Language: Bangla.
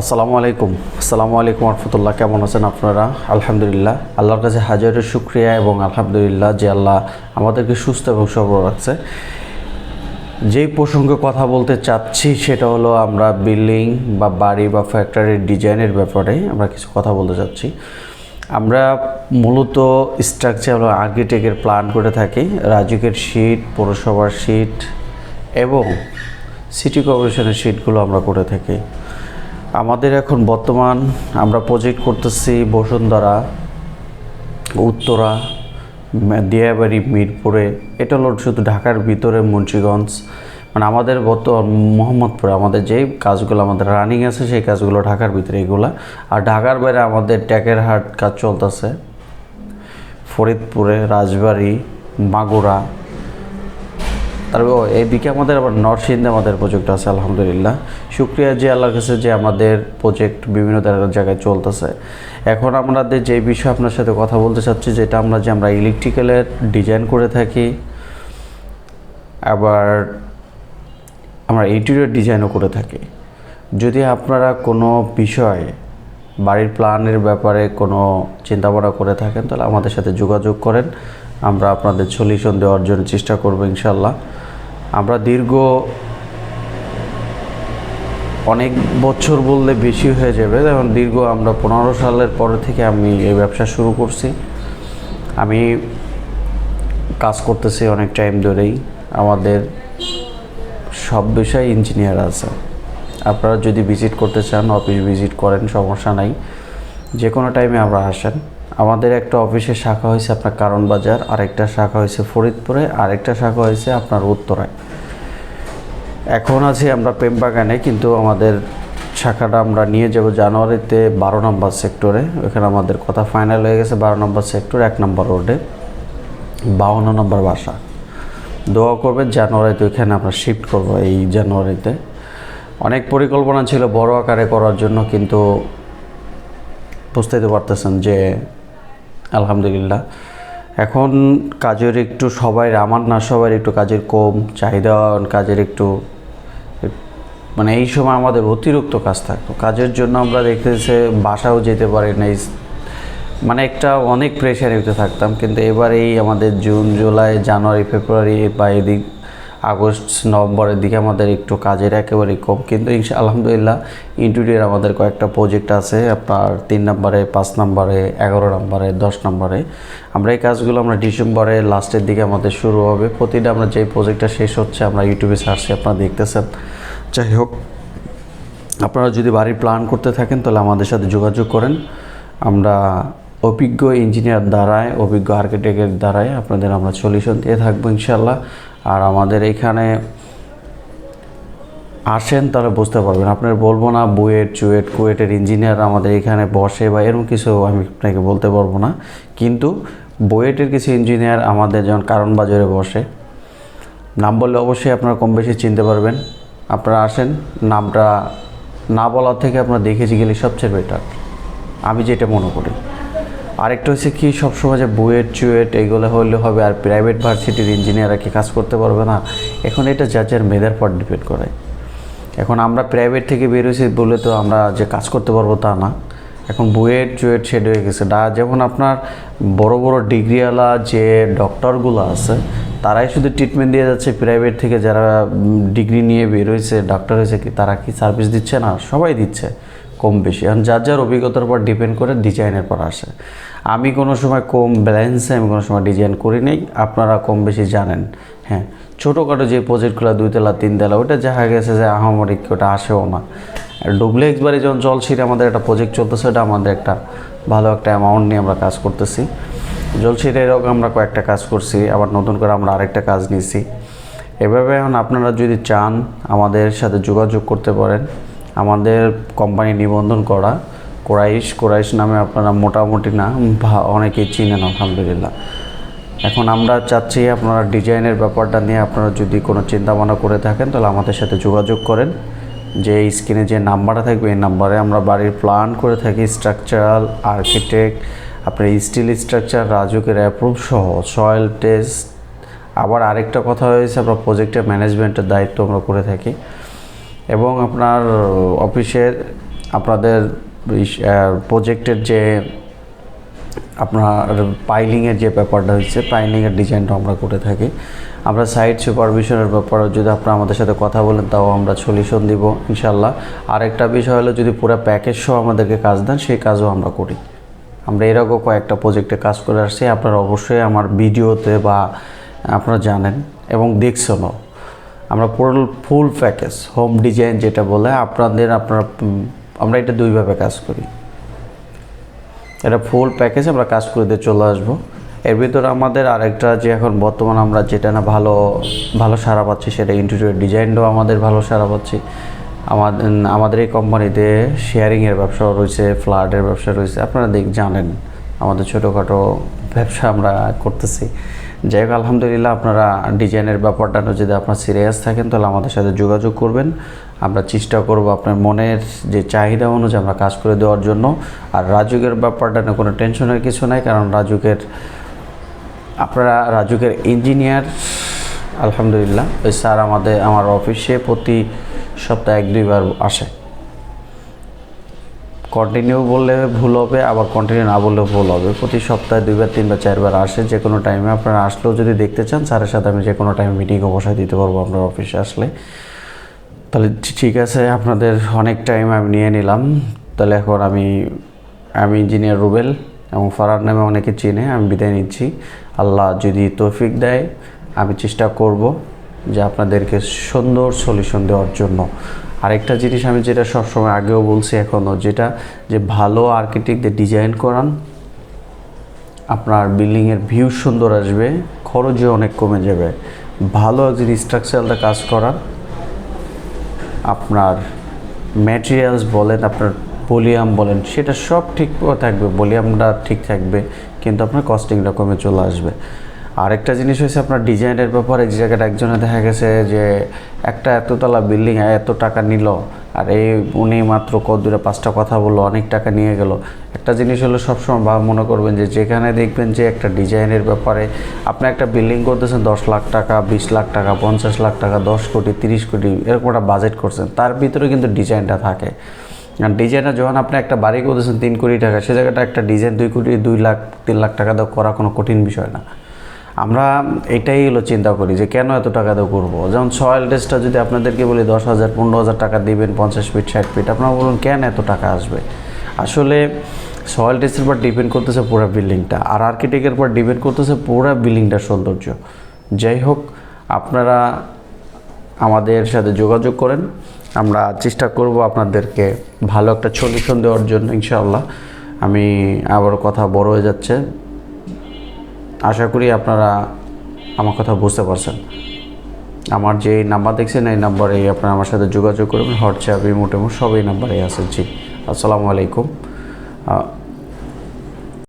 আসসালামু আলাইকুম। আসসালামু আলাইকুম রহমতুল্লাহ কেমন আছেন আপনারা? আলহামদুলিল্লাহ। আল্লাহর কাছে হাজারের শুক্রিয়া এবং আলহামদুলিল্লাহ যে আল্লাহ আমাদেরকে সুস্থ এবং সবল রাখছে। যেই প্রসঙ্গে কথা বলতে চাচ্ছি, সেটা হলো আমরা বিল্ডিং বা বাড়ি বা ফ্যাক্টরির ডিজাইনের ব্যাপারে আমরা কিছু কথা বলতে চাচ্ছি। আমরা মূলত স্ট্রাকচার হলো আর্কিটেক্টের প্ল্যান করে থাকি। রাজুকের শিট, পৌরসভার শিট এবং সিটি কর্পোরেশনের শিটগুলো আমরা করে থাকি। আমাদের এখন বর্তমান আমরা প্রজেক্ট করতেছি বসুন্ধরা, উত্তরা, দিয়াবাড়ি, মিরপুরে। এটা হলো শুধু ঢাকার ভিতরে মুন্সিগঞ্জ। মানে আমাদের বর্তমান মোহাম্মদপুরে, আমাদের যেই কাজগুলো আমাদের রানিং আছে, সেই কাজগুলো ঢাকার ভিতরে এগুলা। আর ঢাকার বাইরে আমাদের ট্যাকের হাট কাজ চলতেছে। ফরিদপুরে, রাজবাড়ি, মাগুরা তারপর ও, এইদিকে আমাদের আবার নরসিংদে আমাদের প্রজেক্ট আছে আলহামদুলিল্লাহ। শুক্রিয়া যে আল্লাহর কাছে যে আমাদের প্রজেক্ট বিভিন্ন জায়গা- জায়গায় চলতেছে। এখন আমাদের যে বিষয়ে আপনার সাথে কথা বলতে চাচ্ছি যেটা আমরা যে আমরা ইলেকট্রিক্যালের ডিজাইন করে থাকি আবার আমরা ইন্টেরিয়র ডিজাইনও করে থাকি। যদি আপনারা কোনো বিষয় বাড়ির প্ল্যানের ব্যাপারে কোনো চিন্তাভাবনা করে থাকেন তাহলে আমাদের সাথে যোগাযোগ করেন। আমরা আপনাদের সলিউশন দেওয়ার জন্য চেষ্টা করব ইনশাল্লাহ আমরা দীর্ঘ অনেক বছর বললে বেশি হয়ে যাবে। যেমন দীর্ঘ আমরা পনেরো সালের পর থেকে আমি এই ব্যবসা শুরু করছি। আমি কাজ করতেছি অনেক টাইম ধরেই। আমাদের সব বিষয়ে ইঞ্জিনিয়ার আছে। আপনারা যদি ভিজিট করতে চান অফিস ভিজিট করেন, সমস্যা নাই। যে কোনো টাইমে আমরা আসেন। আমাদের একটা অফিসের শাখা হয়েছে আপনার কারণ বাজার, আরেকটা শাখা হয়েছে ফরিদপুরে, আরেকটা শাখা হয়েছে আপনার উত্তরায়। এখন আছি আমরা প্রেমবাগানে, কিন্তু আমাদের শাখাটা আমরা নিয়ে যাব জানুয়ারিতে বারো নম্বর সেক্টরে। ওখানে আমাদের কথা ফাইনাল হয়ে গেছে বারো নম্বর সেক্টর, এক নম্বর রোডে। বাউন্ন নম্বর বাসা। দোয়া করবেন জানুয়ারিতে ওইখানে আমরা শিফট করব এই জানুয়ারিতে। অনেক পরিকল্পনা ছিল বড় আকারে করার জন্য, কিন্তু বুঝতেই পারতেছেন যে আলহামদুলিল্লাহ। এখন কাজের একটু সবাই, আমার না সবার একটু কাজের কম, চাহিদা, কাজের একটু মানে এই সময় আমাদের অতিরিক্ত কাজ থাকতো। কাজের জন্য আমরা দেখতেছে বাসাও যেতে পারি নাই। মানে একটা অনেক প্রেশারে ভিতরে থাকতাম, কিন্তু এবার এই আমাদের জুন জুলাই জানুয়ারি ফেব্রুয়ারি বা এদিক আগস্ট, নভেম্বরের দিকে আমাদের একটু কাজের একেবারেই কম। কিন্তু ইনশা আলহামদুলিল্লাহ ইন্টুরিয়ার আমাদের কয়েকটা প্রজেক্ট আছে। আপনার তিন নম্বরে, পাঁচ নম্বরে, এগারো নম্বরে, দশ নম্বরে। আমরা এই কাজগুলো আমরা ডিসেম্বরে লাস্টের দিকে আমাদের শুরু হবে। প্রতিটা আমরা যেই প্রজেক্টটা শেষ হচ্ছে, আমরা ইউটিউবে সার্চে আপনারা দেখতেছেন। যাই হোক, আপনারা যদি বাড়ির প্ল্যান করতে থাকেন, তাহলে আমাদের সাথে যোগাযোগ করেন। আমরা অভিজ্ঞ ইঞ্জিনিয়ার দ্বারায়, অভিজ্ঞ আর্কিটেক্টের দ্বারাই আপনাদের আমরা সলিউশন দিয়ে থাকব ইনশাল্লাহ আর আমাদের এখানে আসেন তাহলে বুঝতে পারবেন। আপনার বলব না, বুয়েট, চুয়েট, কুয়েটের ইঞ্জিনিয়ার আমাদের এখানে বসে বা এরকম কিছু আমি আপনাকে বলতে পারব না। কিন্তু বুয়েটের কিছু ইঞ্জিনিয়ার আমাদের যেমন কারণ বাজারে বসে। নাম বললে অবশ্যই আপনারা কম বেশি চিনতে পারবেন। আপনারা আসেন, নামটা না বলার থেকে আপনারা দেখেছি গেলে সবচেয়ে বেটার আমি যেটা মনে করি। আরেকটা হচ্ছে কি, সবসময় যে বুয়েট, চুয়েট এইগুলো হলে হবে আর প্রাইভেট ভার্সিটির ইঞ্জিনিয়াররা কি কাজ করতে পারবে না। এখন এটা যার মেধার পর ডিপেন্ড করে। এখন আমরা প্রাইভেট থেকে বেরোছি বলে তো আমরা যে কাজ করতে পারব তা না। এখন বুয়েট, চুয়েট শেড হয়ে গেছে। ডা যেমন আপনার বড় বড় ডিগ্রিওয়ালা যে ডক্টরগুলো আছে, তারাই শুধু ট্রিটমেন্ট দিয়ে যাচ্ছে। প্রাইভেট থেকে যারা ডিগ্রি নিয়ে বের হয়েছে ডাক্তার হয়েছে কি, তারা কি সার্ভিস দিচ্ছে না? সবাই দিচ্ছে। কম বেশি। এখন যার যার অভিজ্ঞতার উপর ডিপেন্ড করে ডিজাইনের পর আসে। আমি কোনো সময় কম ব্যালেন্সে আমি কোনো সময় ডিজাইন করি নেই, আপনারা কম বেশি জানেন। হ্যাঁ ছোটোখাটো যে প্রজেক্টগুলো দুইতলা তিনতলা ওটা দেখা গেছে যে আহামরিক ওটা আসেও না। ডুপ্লেক্স বাড়ি যখন জলসিরে আমাদের একটা প্রজেক্ট চলতেছে, ওটা আমাদের একটা ভালো একটা অ্যামাউন্ট নিয়ে আমরা কাজ করতেছি। জলসিরে এরকম আমরা কয়েকটা কাজ করছি, আবার নতুন করে আমরা আরেকটা কাজ নিছি। এভাবে এখন আপনারা যদি চান আমাদের সাথে যোগাযোগ করতে পারেন। আমাদের কোম্পানি নিবন্ধন করা। কোরাইশ কোরাইশ নামে আপনারা মোটামুটি না অনেকেই চিনেন আলহামদুলিল্লাহ। এখন আমরা চাচ্ছি আপনারা ডিজাইনের ব্যাপারটা নিয়ে আপনারা যদি কোনো চিন্তা ভাবনা করে থাকেন, তাহলে আমাদের সাথে যোগাযোগ করেন। যে স্ক্রিনে যে নাম্বারটা থাকবে, এই নাম্বারে আমরা বাড়ির প্ল্যান করে থাকি স্ট্রাকচারাল আর্কিটেক্ট আপনার স্টিল স্ট্রাকচার রাজুকের অ্যাপ্রুভ সহ সয়েল টেস্ট আবার আরেকটা কথা হয়েছে, আমরা প্রজেক্টের ম্যানেজমেন্টের দায়িত্ব আমরা করে থাকি। এবং আপনার অফিসের আপনাদের প্রজেক্টের যে আপনার পাইলিংয়ের যে ব্যাপারটা হচ্ছে পাইলিংয়ের ডিজাইনটা আমরা করে থাকি। আমরা সাইট সুপারভিশনের ব্যাপারে যদি আপনারা আমাদের সাথে কথা বলেন, তাও আমরা সলিউশন দিব ইনশাল্লাহ আরেকটা বিষয় হলো, যদি পুরো প্যাকেজ সহ আমাদেরকে কাজ দেন, সেই কাজও আমরা করি। আমরা এরকম কয়েকটা প্রজেক্টে কাজ করে আসছি, আপনারা অবশ্যই আমার ভিডিওতে বা আপনারা জানেন এবং দেখছেনও। আমরা পুরো ফুল প্যাকেজ হোম ডিজাইন যেটা বলে, আপনাদের, আপনারা আমরা এটা দুইভাবে কাজ করি। এটা ফুল প্যাকেজ আমরা কাজ করে দিয়ে চলে আসব। এর ভিতরে আমাদের আরেকটা যে এখন বর্তমান আমরা যেটা না ভালো ভালো সারা পাচ্ছি সেটা ইন্টেরিয়র ডিজাইনটাও আমাদের ভালো সারা পাচ্ছি। আমাদের আমাদের এই কোম্পানিতে শেয়ারিংয়ের ব্যবসা রয়েছে ফ্ল্যাটের ব্যবসা রয়েছে। আপনারা দেখ, জানেন, আমাদের ছোটোখাটো ব্যবসা আমরা করতেছি। যাই হোক, আলহামদুলিল্লাহ আপনারা ডিজাইনের ব্যাপারটা যদি আপনার সিরিয়াস থাকেন, তাহলে আমাদের সাথে যোগাযোগ করবেন। আমরা চেষ্টা করব আপনার মনের যে চাহিদা অনুযায়ী আমরা কাজ করে দেওয়ার জন্য। আর রাজুকের ব্যাপারটা নিয়ে কোনো টেনশনের কিছু নাই, কারণ রাজুকের, আপনারা রাজুকের ইঞ্জিনিয়ার আলহামদুলিল্লাহ। ওই স্যার আমাদের, আমার অফিসে প্রতি সপ্তাহে এক দুইবার আসে। কন্টিনিউ বললে ভুল হবে, আবার কন্টিনিউ না বললেও ভুল হবে। প্রতি সপ্তাহে দুইবার, তিনবার, চারবার আসে, যে কোনো টাইমে আপনারা আসলেও যদি দেখতে চান, স্যারের সাথে আমি যে কোনো টাইমে মিটিংও বসায় দিতে পারব আপনার অফিসে আসলে। তাহলে ঠিক আছে, আপনাদের অনেক টাইম আমি নিয়ে নিলাম। তাহলে এখন আমি আমি ইঞ্জিনিয়ার রুবেল এবং ফারার নামে অনেকে চিনে, আমি বিদায় নিচ্ছি। আল্লাহ যদি তৌফিক দেয়, আমি চেষ্টা করব যে আপনাদেরকে সুন্দর সলিউশন দেওয়ার জন্য। আরেকটা জিনিস আমি যেটা সবসময় আগেও বলছি এখনও যেটা যে ভালো আর্কিটেক্টদের ডিজাইন করান, আপনার বিল্ডিংয়ের ভিউ সুন্দর আসবে, খরচও অনেক কমে যাবে। ভালো একজন স্ট্রাকচারালটা কাজ করান, আপনার ম্যাটেরিয়ালস বলেন, আপনার ভলিউম বলেন, সেটা সব ঠিক থাকবে ভলিউমটা ঠিক থাকবে, কিন্তু আপনার কস্টিংটা কমে চলে আসবে। আরেকটা জিনিস হচ্ছে আপনার ডিজাইনের ব্যাপারে, যে জায়গাটা একজনে দেখা গেছে যে একটা এততলা বিল্ডিং এত টাকা নিল, আর এই উনি মাত্র কত দূরে পাঁচটা কথা বলল, অনেক টাকা নিয়ে গেল। একটা জিনিস হলো সবসময় বা মনে করবেন যে যেখানে দেখবেন যে একটা ডিজাইনের ব্যাপারে আপনি একটা বিল্ডিং করতেছেন দশ লাখ টাকা, বিশ লাখ টাকা, পঞ্চাশ লাখ টাকা, দশ কোটি, তিরিশ কোটি, এরকম একটা বাজেট করছেন, তার ভিতরে কিন্তু ডিজাইনটা থাকে। আর ডিজাইনটা যখন আপনি একটা বাড়ি করতেছেন তিন কোটি টাকা, সে জায়গাটা একটা ডিজাইন দুই কোটি, দুই লাখ, তিন লাখ টাকা দিয়ে করা কোনো কঠিন বিষয় না। আমরা এটাই হলো চিন্তা করি যে কেন এত টাকা দিয়ে করব? যেমন সয়েল টেস্টটা যদি আপনাদেরকে বলি, দশ হাজার, পনেরো হাজার টাকা দিবেন, পঞ্চাশ ফিট ষাট ফিট আপনারা বলুন কেন এত টাকা আসবে? আসলে সয়েল টেস্টের পর ডিপেন্ড করতেছে পুরো বিল্ডিংটা আর আর্কিটেক্টের পর ডিপেন্ড করতেছে পুরো বিল্ডিংটার সৌন্দর্য। যাই হোক, আপনারা আমাদের সাথে যোগাযোগ করেন, আমরা চেষ্টা করব আপনাদেরকে ভালো একটা সলিউশন দেওয়ার জন্য, ইনশাআল্লাহ। আমি আবার কথা বড় হয়ে যাচ্ছে। আশা করি আপনারা আমার কথা বুঝতে পারছেন। আমার যে নাম্বার দেখছেন, এই নাম্বারে আপনারা আমার সাথে যোগাযোগ করবেন হোয়াটসঅ্যাপ ইমোটেমো সব এই নাম্বারে আছে জি। আসসালামু আলাইকুম।